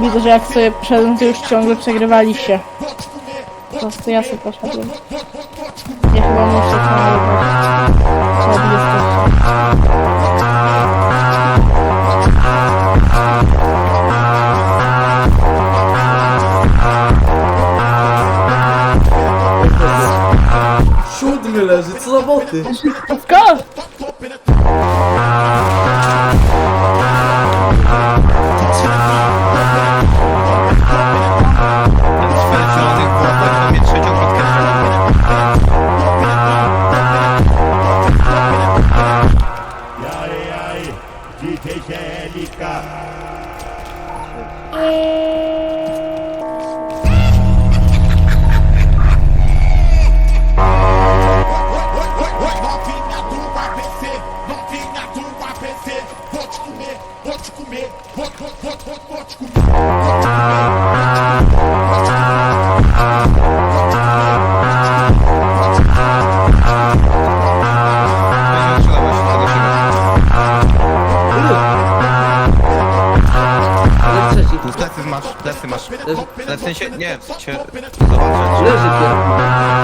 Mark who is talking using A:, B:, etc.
A: prawda, że jak sobie poszedłem, to już ciągle przegrywaliście. Po prostu ja sobie poszedłem. Ja chyba muszę?
B: Siódmy leży, co za boty?
A: Skąd?
C: DJ Angélica.
D: vou te comer, vou, vou, vou, vou, vou te comer.
B: Vou te
E: comer. Masz, plecy masz.
B: Leży,
E: Ale w sensie, nie, sensie, zobaczę.
B: leży.